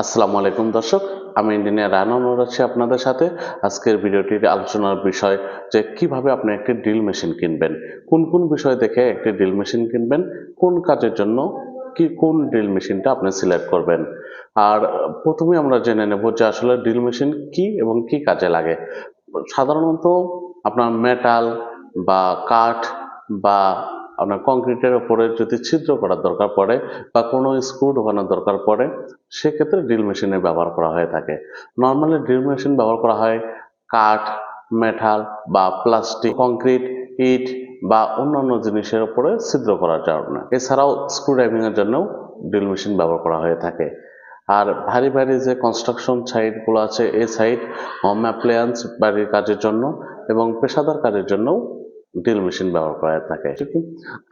আসসালামু আলাইকুম দর্শক, আমি ইঞ্জিনিয়ার রায়ন আছি আপনাদের সাথে। আজকের ভিডিওটির আলোচনার বিষয় যে কীভাবে আপনি একটি ড্রিল মেশিন কিনবেন, কোন কোন বিষয় দেখে একটি ড্রিল মেশিন কিনবেন, কোন কাজের জন্য কি কোন ড্রিল মেশিনটা আপনি সিলেক্ট করবেন। আর প্রথমে আমরা জেনে নেব যে আসলে ড্রিল মেশিন কি এবং কি কাজে লাগে। সাধারণত আপনার মেটাল বা কাঠ বা আপনার কংক্রিটের ওপরে যদি ছিদ্র করার দরকার পড়ে বা কোনো স্ক্রু ঢোকানোর দরকার পড়ে, সেক্ষেত্রে ড্রিল মেশিনের ব্যবহার করা হয়ে থাকে। নর্মালি ড্রিল মেশিন ব্যবহার করা হয় কাঠ, মেটাল বা প্লাস্টিক, কংক্রিট, ইট বা অন্যান্য জিনিসের উপরে ছিদ্র করার জন্য এছাড়াও স্ক্রু ড্রাইভিংয়ের জন্যও ড্রিল মেশিন ব্যবহার করা হয়ে থাকে। আর ভারী ভারী যে কনস্ট্রাকশন সাইটগুলো আছে এই সাইট হোম অ্যাপ্লায়েন্স বাড়ির কাজের জন্য এবং পেশাদার কাজের জন্যও ড্রিল মেশিন ব্যবহার করা থাকে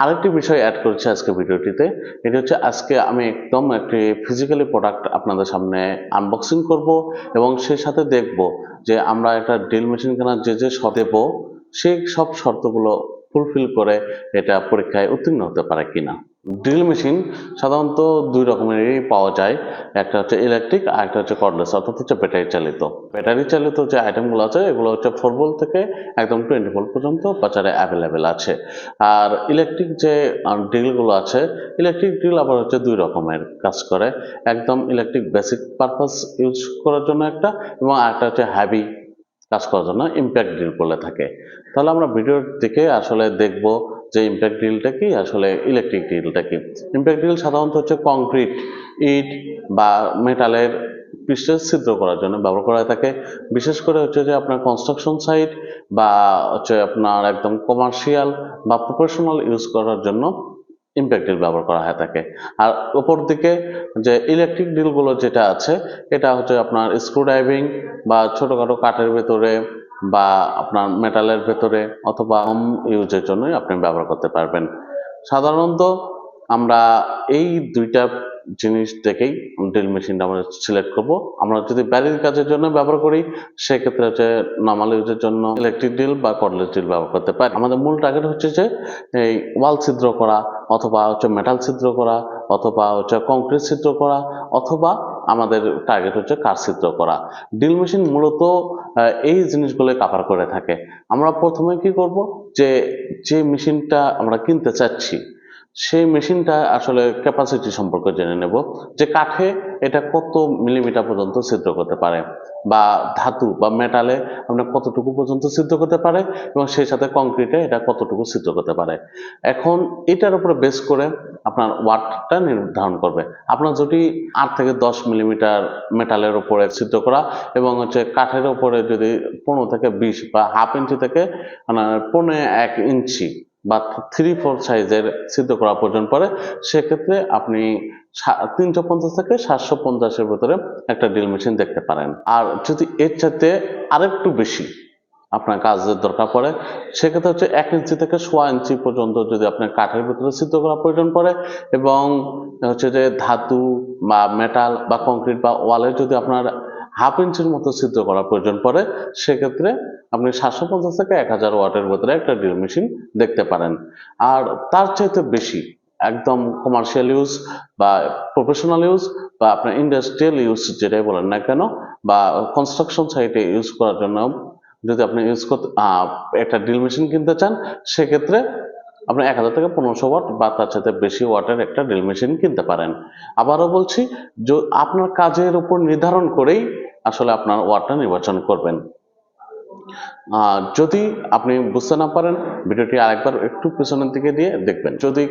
আরেকটি বিষয় অ্যাড করছি আজকে ভিডিওটিতে। এটি হচ্ছে আজকে আমি একদম একটি ফিজিক্যালি প্রোডাক্ট আপনাদের সামনে আনবক্সিং করব এবং সেই সাথে দেখব যে আমরা একটা ড্রিল মেশিন কেনার যে যে শর্ত দেব, সেই সব শর্তগুলো ফুলফিল করে এটা পরীক্ষায় উত্তীর্ণ হতে পারে কিনা। ড্রিল মেশিন সাধারণত দুই রকমেরই পাওয়া যায়। একটা হচ্ছে ইলেকট্রিক আর একটা হচ্ছে কর্ডলেস অর্থাৎ হচ্ছে ব্যাটারি চালিত। ব্যাটারি চালিত যে আইটেমগুলো আছে, এগুলো হচ্ছে ফোর ভোল্ট থেকে একদম টোয়েন্টি ভোল্ট পর্যন্ত বাজারে অ্যাভেলেবেল আছে। আর ইলেকট্রিক যে ড্রিলগুলো আছে ইলেকট্রিক ড্রিল আবার হচ্ছে দুই রকমের কাজ করে। একদম ইলেকট্রিক বেসিক পারপাস ইউজ করার জন্য একটা এবং আরেকটা হচ্ছে হ্যাভি কাজ করার জন্য ইম্প্যাক্ট ড্রিল বলে থাকে। তাহলে আমরা ভিডিওর দিকে আসলে দেখব যে ইম্প্যাক্ট ড্রিলটা কি? আসলে ইলেকট্রিক ড্রিলটা কি? ইম্প্যাক্ট ড্রিল সাধারণত হচ্ছে কংক্রিট ইট বা মেটালের পৃষ্ঠে ছিদ্র করার জন্য ব্যবহার করা হয়ে থাকে। বিশেষ করে হচ্ছে যে আপনার কনস্ট্রাকশন সাইট বা হচ্ছে আপনার একদম কমার্শিয়াল বা প্রফেশনাল ইউজ করার জন্য ইম্প্যাক্ট ড্রিল ব্যবহার করা হয়ে থাকে। আর ওপর দিকে যে ইলেকট্রিক ড্রিলগুলো যেটা আছে, এটা হচ্ছে আপনার স্ক্রু ড্রাইভিং বা ছোটোখাটো কাঠের ভেতরে বা আপনার মেটালের ভেতরে অথবা হোম ইউজের জন্যই আপনি ব্যবহার করতে পারবেন। সাধারণত আমরা এই দুইটা জিনিস দেখেই ড্রিল মেশিনটা আমরা সিলেক্ট করব। আমরা যদি ব্যারির কাজের জন্য ব্যবহার করি, সেক্ষেত্রে হচ্ছে নর্মাল ইউজের জন্য ইলেকট্রিক ড্রিল বা কর্ডলেস ড্রিল ব্যবহার করতে পারি। আমাদের মূল টার্গেট হচ্ছে যে এই ওয়াল ছিদ্র করা, অথবা হচ্ছে মেটাল ছিদ্র করা, অথবা হচ্ছে কংক্রিট ছিদ্র করা, অথবা আমাদের টার্গেট হচ্ছে কারচিত্র করা। ড্রিল মেশিন মূলত এই জিনিসগুলো কাভার করে থাকে। আমরা প্রথমে কি করব? যে যে মেশিনটা আমরা কিনতে চাচ্ছি সেই মেশিনটা আসলে ক্যাপাসিটি সম্পর্কে জেনে নেব যে কাঠে এটা কত মিলিমিটার পর্যন্ত ছিদ্র করতে পারে বা ধাতু বা মেটালে আপনার কতটুকু পর্যন্ত ছিদ্র করতে পারে এবং সেই সাথে কংক্রিটে এটা কতটুকু ছিদ্র করতে পারে। এখন এটার উপরে বেস করে আপনার ওয়াটটা নির্ধারণ করবে। আপনার যদি আট থেকে দশ মিলিমিটার মেটালের উপরে ছিদ্র করা এবং হচ্ছে কাঠের উপরে যদি পনেরো থেকে বিশ বা হাফ ইঞ্চি থেকে মানে পনেরো এক ইঞ্চি বা থ্রি ফোর সাইজের সিদ্ধ করা প্রয়োজন পড়ে, সেক্ষেত্রে আপনি তিনশো পঞ্চাশ থেকে সাতশো পঞ্চাশের ভেতরে একটা ড্রিল মেশিন দেখতে পারেন। আর যদি এর চাইতে আরেকটু বেশি আপনার কাজের দরকার পড়ে, সেক্ষেত্রে হচ্ছে এক ইঞ্চি থেকে সোয়া ইঞ্চি পর্যন্ত যদি আপনার কাঠের ভিতরে সিদ্ধ করা প্রয়োজন পড়ে এবং হচ্ছে যে ধাতু বা মেটাল বা কংক্রিট বা ওয়ালে যদি আপনার হাফ ইঞ্চির মতো সিদ্ধ করা প্রয়োজন পড়ে, সেক্ষেত্রে আপনি সাতশো পঞ্চাশ থেকে এক হাজার ওয়াটের ভেতরে একটা ড্রিল মেশিন দেখতে পারেন। আর তার চাইতে বেশি একদম কমার্শিয়াল ইউজ বা প্রফেশনাল ইউজ বা আপনার ইন্ডাস্ট্রিয়াল ইউজ যেটাই বলেন না কেন, বা কনস্ট্রাকশন সাইটে ইউজ করার জন্য যদি আপনি ইউজ করতে একটা ড্রিল মেশিন কিনতে চান, সেক্ষেত্রে আপনি এক হাজার থেকে পনেরোশো ওয়াট বা তার সাথে বেশি ওয়াটের একটা ড্রিল মেশিন কিনতে পারেন। আবারও বলছি, যে, আপনার কাজের উপর নির্ধারণ করেই আসলে আপনার ওয়ার্ডটা নির্বাচন করবেন। যদি আপনি বুঝতে না পারেন, ভিডিওটি আরেকবার একটু পেছনের দিকে দিয়ে দেখবেন। যদি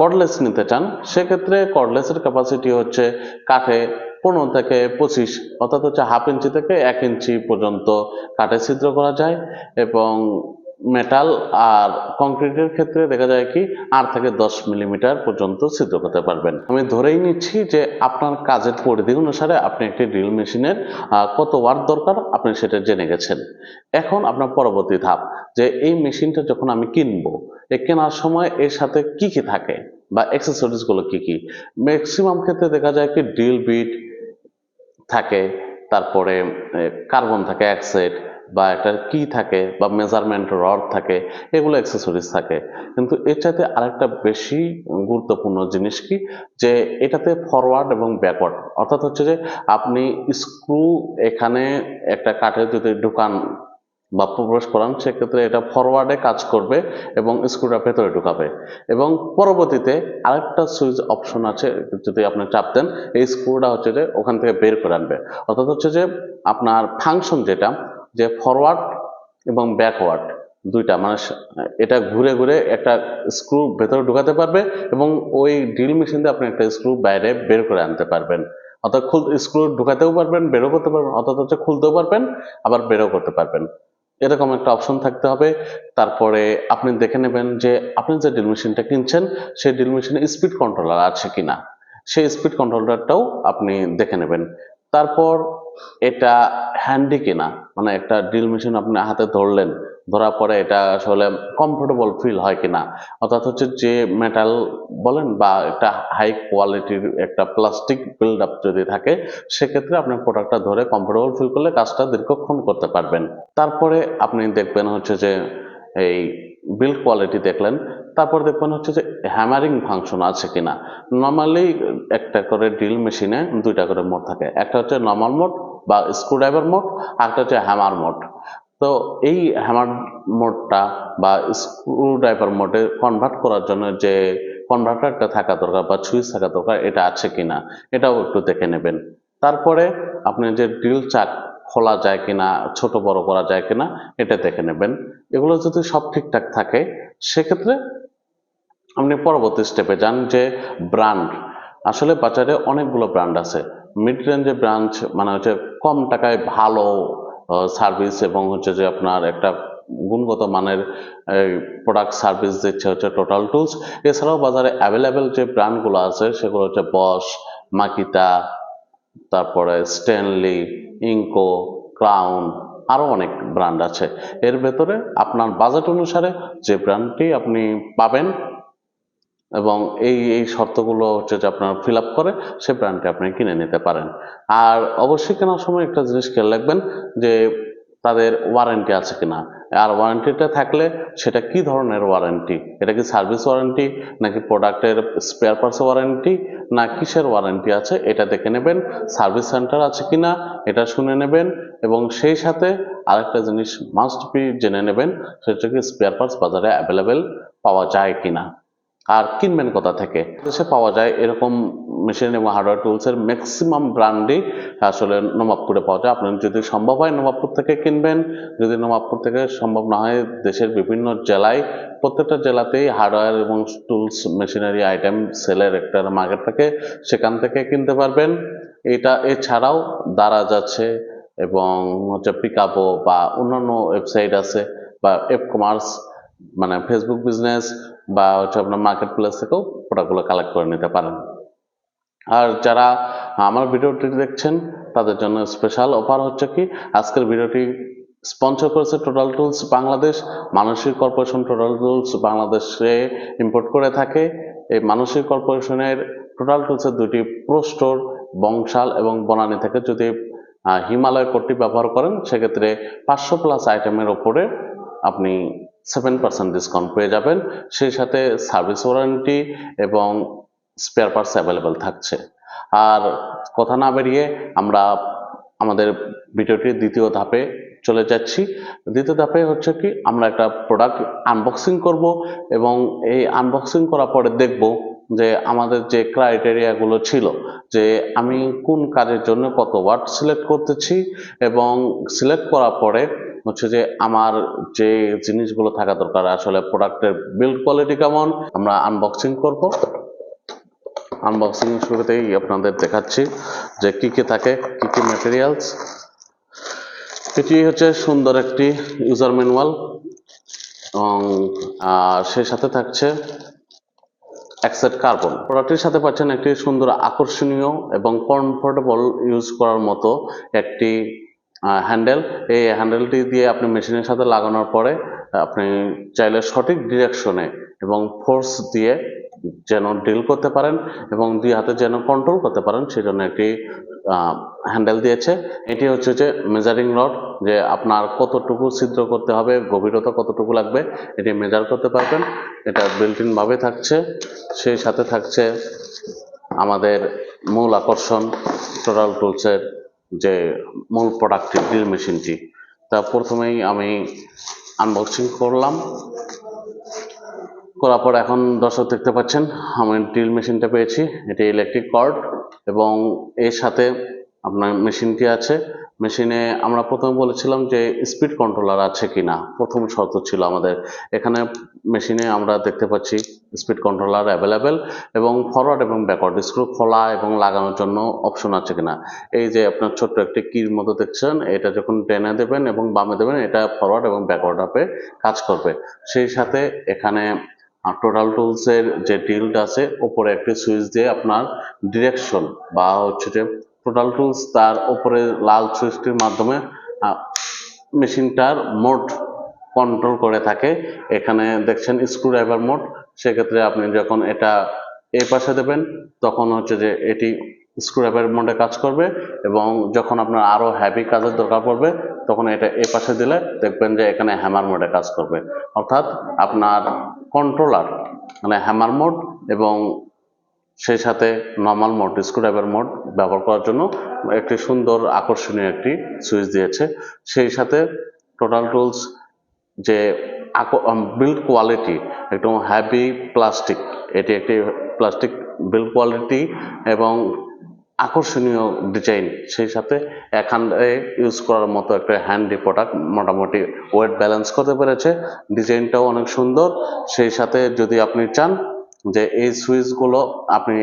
কর্ডলেস নিতে চান, সেক্ষেত্রে কর্ডলেসের ক্যাপাসিটি হচ্ছে কাঠে পনেরো থেকে পঁচিশ, অর্থাৎ হচ্ছে হাফ ইঞ্চি থেকে এক ইঞ্চি পর্যন্ত কাঠে ছিদ্র করা যায় এবং মেটাল আর কংক্রিটের ক্ষেত্রে দেখা যায় কি আট থেকে দশ মিলিমিটার পর্যন্ত ছিদ্র করতে পারবেন। আমি ধরেই নিচ্ছি যে আপনার কাজের পরিধি অনুসারে আপনি একটি ড্রিল মেশিনের কত ওয়াট দরকার আপনি সেটা জেনে গেছেন। এখন আপনার পরবর্তী ধাপ, যে এই মেশিনটা যখন আমি কিনবো, এ কেনার সময় এর সাথে কি কি থাকে বা অ্যাক্সেসরিজগুলো কি কি? ম্যাক্সিমাম ক্ষেত্রে দেখা যায় কি ড্রিল বিট থাকে, তারপরে কার্বন থাকে সেট বা একটা কি থাকে বা মেজারমেন্ট রড থাকে, এগুলো অ্যাক্সেসরিজ থাকে। কিন্তু এর চাইতে আরেকটা বেশি গুরুত্বপূর্ণ জিনিস কি? যে এটাতে ফরওয়ার্ড এবং ব্যাকওয়ার্ড অর্থাৎ হচ্ছে যে আপনি স্ক্রু এখানে একটা কাঠে যদি ঢুকান বা প্রবেশ করান, সেক্ষেত্রে এটা ফরওয়ার্ডে কাজ করবে এবং স্ক্রুটা ভেতরে ঢুকাবে। এবং পরবর্তীতে আরেকটা সুইচ অপশন আছে, যদি আপনি চাপ দেন, এই স্ক্রুটা হচ্ছে যে ওখান থেকে বের করে আনবে। অর্থাৎ হচ্ছে যে আপনার ফাংশন যেটা যে ফরওয়ার্ড এবং ব্যাকওয়ার্ড দুইটা মানে এটা ঘুরে ঘুরে একটা স্ক্রু ভেতরে ঢুকাতে পারবে এবং ওই ড্রিল মেশিন দিয়ে আপনি একটা স্ক্রু বাইরে বের করে আনতে পারবেন। অর্থাৎ খুল স্ক্রু ঢুকাতেও পারবেন, বেরও করতে পারবেন, অর্থাৎ হচ্ছে খুলতেও পারবেন, আবার বেরও করতে পারবেন। এরকম একটা অপশন থাকতে হবে। তারপরে আপনি দেখে নেবেন যে আপনি যে ড্রিল মেশিনটা কিনছেন, সেই ড্রিল মেশিনে স্পিড কন্ট্রোলার আছে কিনা? সেই স্পিড কন্ট্রোলারটাও আপনি দেখে নেবেন। তারপর এটা হ্যান্ডি কিনা? মানে একটা ড্রিল মেশিন আপনি হাতে ধরলেন, ধরার পরে এটা আসলে কমফোর্টেবল ফিল হয় কিনা? অর্থাৎ হচ্ছে যে মেটাল বলেন বা একটা হাই কোয়ালিটির একটা প্লাস্টিক বিল্ড আপ যদি থাকে, সেক্ষেত্রে আপনি প্রোডাক্টটা ধরে কমফোর্টেবল ফিল করলে কাজটা দীর্ঘক্ষণ করতে পারবেন। তারপরে আপনি দেখবেন হচ্ছে যে এই বিল্ড কোয়ালিটি দেখলেন, তারপর দেখবেন হচ্ছে যে হ্যামারিং ফাংশন আছে কিনা? নর্মালি একটা করে ড্রিল মেশিনে দুইটা করে মোড থাকে। একটা হচ্ছে নর্মাল মোড বা স্ক্রুড্রাইভার মোড আর একটা হচ্ছে হ্যামার মোড তো এই হ্যামার মোডটা বা স্ক্রুড্রাইভার মোডে কনভার্ট করার জন্য যে কনভার্টারটা থাকা দরকার বা সুইচ থাকা দরকার, এটা আছে কিনা, এটাও একটু দেখে নেবেন। তারপরে আপনি যে ড্রিল চাক খোলা যায় কিনা, ছোট বড় করা যায় কিনা, এটা দেখে নেবেন। এগুলো যদি সব ঠিকঠাক থাকে, সেক্ষেত্রে আপনি পরবর্তী স্টেপে যান যে ব্র্যান্ড আসলে বাজারে অনেকগুলো ব্র্যান্ড আছে। মিড রেঞ্জে ব্রাঞ্চ মানে হচ্ছে কম টাকায় ভালো সার্ভিস এবং হচ্ছে যে আপনার একটা গুণগত মানের প্রোডাক্ট সার্ভিস দিচ্ছে হচ্ছে টোটাল টুলস এছাড়াও বাজারে অ্যাভেলেবেল যে ব্র্যান্ডগুলো আছে, সেগুলো হচ্ছে বস মাকিতা তারপরে স্ট্যানলি ইঙ্কো ক্রাউন আরও অনেক ব্র্যান্ড আছে। এর ভেতরে আপনার বাজেট অনুসারে যে ব্র্যান্ডটি আপনি পাবেন এবং এই এই শর্তগুলো হচ্ছে যে আপনার ফিল আপ করে সে ব্র্যান্ডটি আপনি কিনে নিতে পারেন। আর অবশ্যই কেনার সময় একটা জিনিস খেয়াল রাখবেন যে তাদের ওয়ারেন্টি আছে কিনা। আর ওয়ারেন্টিটা থাকলে সেটা কি ধরনের ওয়ারেন্টি এটা কি সার্ভিস ওয়ারেন্টি নাকি প্রোডাক্টের স্পেয়ার পার্টস ওয়ারেন্টি না কিসের ওয়ারেন্টি আছে এটা দেখে নেবেন সার্ভিস সেন্টার আছে কিনা এটা শুনে নেবেন এবং সেই সাথে আরেকটা জিনিস মাস্ট বি জেনে নেবেন, সেটা কি স্পেয়ার পার্টস বাজারে অ্যাভেলেবেল পাওয়া যায় কিনা। আর কিনবেন কোথা থেকে? দেশে পাওয়া যায় এরকম মেশিন এবং হার্ডওয়্যার টুলসের ম্যাক্সিমাম ব্র্যান্ডই আসলে নবাবপুরে পাওয়া যায়। আপনার যদি সম্ভব হয় নবাবপুর থেকে কিনবেন, যদি নবাবপুর থেকে সম্ভব না হয় দেশের বিভিন্ন জেলায়, প্রত্যেকটা জেলাতেই হার্ডওয়্যার এবং টুলস মেশিনারি আইটেম সেলের একটা মার্কেট থাকে সেখান থেকে কিনতে পারবেন। এটা এছাড়াও দারাজ আছে এবং হচ্ছে পিকাবো বা অন্যান্য ওয়েবসাইট আছে বা এফ কমার্স মানে ফেসবুক বিজনেস বা হচ্ছে আপনার মার্কেট প্লেস থেকেও প্রোডাক্টগুলো কালেক্ট করে নিতে পারেন। আর যারা আমার ভিডিওটি দেখছেন, তাদের জন্য স্পেশাল অফার হচ্ছে কি, আজকের ভিডিওটি স্পন্সর করেছে টোটাল টুলস বাংলাদেশ মানসিক কর্পোরেশন টোটাল টুলস বাংলাদেশে ইম্পোর্ট করে থাকে। এই মানসিক কর্পোরেশনের টোটাল টুলসের দুটি প্রো স্টোর বংশাল এবং বনানী থেকে যদি হিমালয় কোডটি ব্যবহার করেন, সেক্ষেত্রে পাঁচশো প্লাস আইটেমের ওপরে আপনি সেভেন পার্সেন্ট ডিসকাউন্ট পেয়ে যাবেন। সেই সাথে সার্ভিস ওয়ারেন্টি এবং স্পেয়ার পার্টস অ্যাভেলেবেল থাকছে। আর কথা না বেরিয়ে আমরা আমাদের ভিডিওটির দ্বিতীয় ধাপে চলে যাচ্ছি। দ্বিতীয় ধাপে হচ্ছে কি, আমরা একটা প্রোডাক্ট আনবক্সিং করব এবং এই আনবক্সিং করার পরে দেখব যে আমাদের যে ক্রাইটেরিয়াগুলো ছিল যে আমি কোন কাজের জন্য কত ওয়াট সিলেক্ট করতেছি এবং সিলেক্ট করার পরে হচ্ছে যে আমার যে জিনিসগুলো থাকা দরকার, আসলে প্রোডাক্টের বিল্ড কোয়ালিটি কেমন, আমরা আনবক্সিং করব। আনবক্সিং শুরুতেই আপনাদের দেখাচ্ছি যে কি কি থাকে, কি কি ম্যাটেরিয়ালস এটি হচ্ছে সুন্দর একটি ইউজার ম্যানুয়াল এবং সেই সাথে থাকছে অ্যাক্সেট কার্বন প্রোডাক্টের সাথে পাচ্ছেন একটি সুন্দর আকর্ষণীয় এবং কমফোর্টেবল ইউজ করার মতো একটি হ্যান্ডেল এই হ্যান্ডেলটি দিয়ে আপনি মেশিনের সাথে লাগানোর পরে, আপনি চাইলে সঠিক ডিরেকশনে এবং ফোর্স দিয়ে যেন ডিল করতে পারেন এবং দুই হাতে যেন কন্ট্রোল করতে পারেন সেজন্য একটি হ্যান্ডেল দিয়েছে। এটি হচ্ছে যে মেজারিং রড যে আপনার কতটুকু ছিদ্র করতে হবে, গভীরতা কতটুকু লাগবে, এটি মেজার করতে পারবেন। এটা বিল্ট ইন থাকছে, সেই সাথে থাকছে আমাদের মূল আকর্ষণ টোটাল টুলসের যে মূল প্রোডাক্টটি ড্রিল মেশিনটি তা প্রথমেই আমি আনবক্সিং করলাম। করার পর এখন দর্শক দেখতে পাচ্ছেন, আমি ড্রিল মেশিনটা পেয়েছি, এটি ইলেকট্রিক কর্ড এবং এর সাথে আপনার মেশিনটি আছে। মেশিনে আমরা প্রথমে বলেছিলাম যে স্পিড কন্ট্রোলার আছে কিনা। প্রথম শর্ত ছিল আমাদের। এখানে মেশিনে আমরা দেখতে পাচ্ছি স্পিড কন্ট্রোলার অ্যাভেলেবেল এবং ফরওয়ার্ড এবং ব্যাকওয়ার্ড স্ক্রু খোলা এবং লাগানোর জন্য অপশন আছে কিনা। এই যে আপনার ছোট্ট একটি কির মতো দেখছেন, এটা যখন টেনে দেবেন এবং বামে দেবেন, এটা ফরওয়ার্ড এবং ব্যাকওয়ার্ড আপে কাজ করবে। সেই সাথে এখানে টোটাল টুলসের যে ডিল্ড আছে উপরে একটি সুইচ দিয়ে আপনার ডিরেকশন বা হচ্ছে যে টোটাল টুলস তার উপরে লাল সুইচটির মাধ্যমে মেশিনটার মোড কন্ট্রোল করে থাকে। এখানে দেখছেন স্ক্রু ড্রাইভার মোড সেক্ষেত্রে আপনি যখন এটা এই পাশে দেবেন, তখন হচ্ছে যে এটি স্ক্রু ড্রাইভার মোডে কাজ করবে এবং যখন আপনার আরও হ্যাভি কাজের দরকার পড়বে, তখন এটা এই পাশে দিলে দেখবেন যে এখানে হ্যামার মোডে কাজ করবে। অর্থাৎ আপনার কন্ট্রোলার মানে হ্যামার মোড এবং সেই সাথে নর্মাল মোড স্ক্রুড্রাইভার মোড ব্যবহার করার জন্য একটি সুন্দর আকর্ষণীয় একটি সুইচ দিয়েছে। সেই সাথে টোটাল টুলস যে বিল্ড কোয়ালিটি একদম হ্যাভি প্লাস্টিক এটি একটি প্লাস্টিক বিল্ড কোয়ালিটি এবং আকর্ষণীয় ডিজাইন সেই সাথে এখানে ইউজ করার মতো একটা হ্যান্ডি প্রোডাক্ট মোটামুটি ওয়েট ব্যালেন্স করতে পেরেছে। ডিজাইনটাও অনেক সুন্দর। সেই সাথে যদি আপনি চান যে এই সুইচগুলো আপনি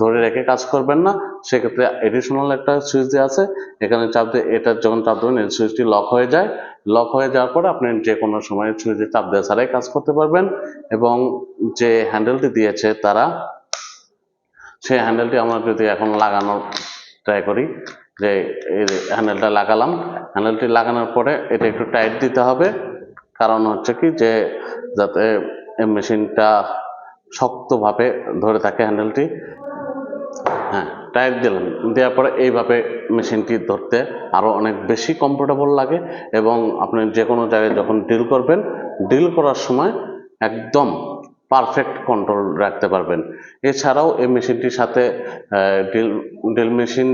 ধরে রেখে কাজ করবেন না, সেক্ষেত্রে এডিশনাল একটা সুইচ দেওয়া আছে। এখানে চাপ দিয়ে এটা যখন চাপ দেবেন, এই সুইচটি লক হয়ে যায়। লক হয়ে যাওয়ার পরে আপনি যে কোনো সময় সুইচে চাপ দেওয়া ছাড়াই কাজ করতে পারবেন এবং যে হ্যান্ডেলটি দিয়েছে তারা, সেই হ্যান্ডেলটি আমরা যদি এখন লাগানোর ট্রাই করি, যে এই হ্যান্ডেলটা লাগালাম। হ্যান্ডেলটি লাগানোর পরে এটা একটু টাইট দিতে হবে। কারণ হচ্ছে কি যে যাতে মেশিনটা শক্তভাবে ধরে থাকে হ্যান্ডেলটি হ্যাঁ টাইট দিলাম। দেওয়ার পরে এইভাবে মেশিনটি ধরতে আরও অনেক বেশি কমফোর্টেবল লাগে এবং আপনি যে কোনো জায়গায় যখন ডিল করবেন ডিল করার সময় একদম পারফেক্ট কন্ট্রোল রাখতে পারবেন। এছাড়াও এই মেশিনটির সাথে ডিল ডিল মেশিন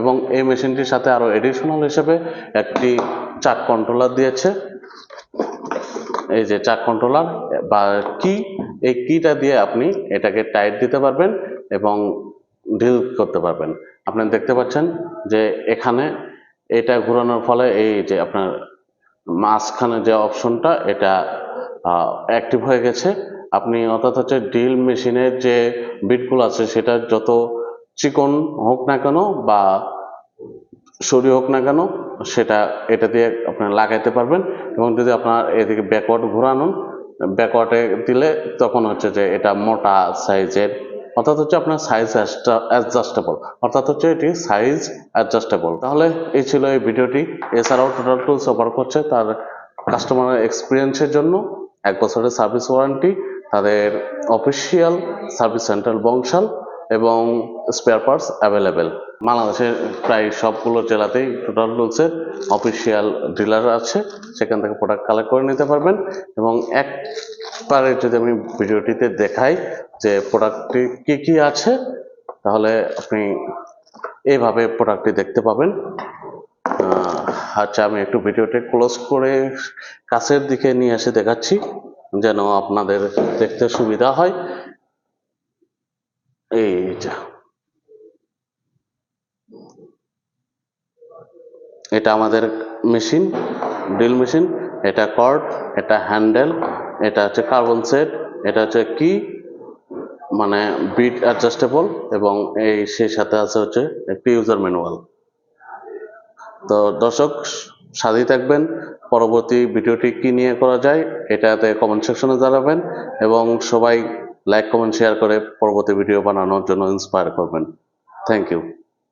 এবং এই মেশিনটির সাথে আরও এডিশনাল হিসেবে একটি চাক কন্ট্রোলার দিয়েছে। এই যে চাক কন্ট্রোলার বা কি এই কিটা দিয়ে আপনি এটাকে টাইট দিতে পারবেন এবং ডিল করতে পারবেন। আপনি দেখতে পাচ্ছেন যে এখানে এটা ঘোরানোর ফলে এই যে আপনার মাঝখানে যে অপশনটা, এটা অ্যাক্টিভ হয়ে গেছে। আপনি অর্থাৎ হচ্ছে ড্রিল মেশিনের যে বিটগুলো আছে, সেটা যত চিকন হোক না কেন বা সরি হোক না কেন, সেটা, এটা দিয়ে আপনার লাগাইতে পারবেন। এবং যদি আপনার এদিকে ব্যাকওয়ার্ড ঘোরানো ব্যাকওয়ার্ডে দিলে তখন হচ্ছে যে এটা মোটা সাইজের অর্থাৎ হচ্ছে আপনার সাইজ অ্যাডজাস্টেবল অর্থাৎ হচ্ছে এটি সাইজ অ্যাডজাস্টেবল তাহলে এই ছিল এই ভিডিওটি। এছাড়াও টোটাল টুলস অফার করছে তার কাস্টমারের এক্সপিরিয়েন্সের জন্য এক বছরের সার্ভিস ওয়ারেন্টি তাদের অফিসিয়াল সার্ভিস সেন্টার বংশাল এবং স্পেয়ার পার্টস অ্যাভেলেবেল বাংলাদেশের প্রায় সবগুলো জেলাতেই টোটাল টুলসের অফিসিয়াল ডিলার আছে, সেখান থেকে প্রোডাক্ট কালেক্ট করে নিতে পারবেন। এবং একবারে যদি আমি ভিডিওটিতে দেখাই যে প্রোডাক্টটি কি কি আছে, তাহলে আপনি এইভাবে প্রোডাক্টটি দেখতে পাবেন। আচ্ছা আমি একটু ভিডিওটি ক্লোজ করে কাছের দিকে নিয়ে এসে দেখাচ্ছি, যেন আপনাদের দেখতে সুবিধা হয়। এই যা। এটা আমাদের মেশিন, ড্রিল মেশিন, এটা কর্ড, এটা হ্যান্ডেল, এটা হচ্ছে কার্বন সেট, এটা হচ্ছে কি মানে বিট অ্যাডজাস্টেবল এবং এই সেই সাথে আছে হচ্ছে একটি ইউজার ম্যানুয়াল তো দর্শক সাথী থাকবেন, পরবর্তী ভিডিওটি কি নিয়ে করা যায়, এটাতে কমেন্ট সেকশনে জানাবেন এবং সবাই লাইক কমেন্ট শেয়ার করে পরবর্তী ভিডিও বানানোর জন্য ইন্সপায়ার করবেন। Thank you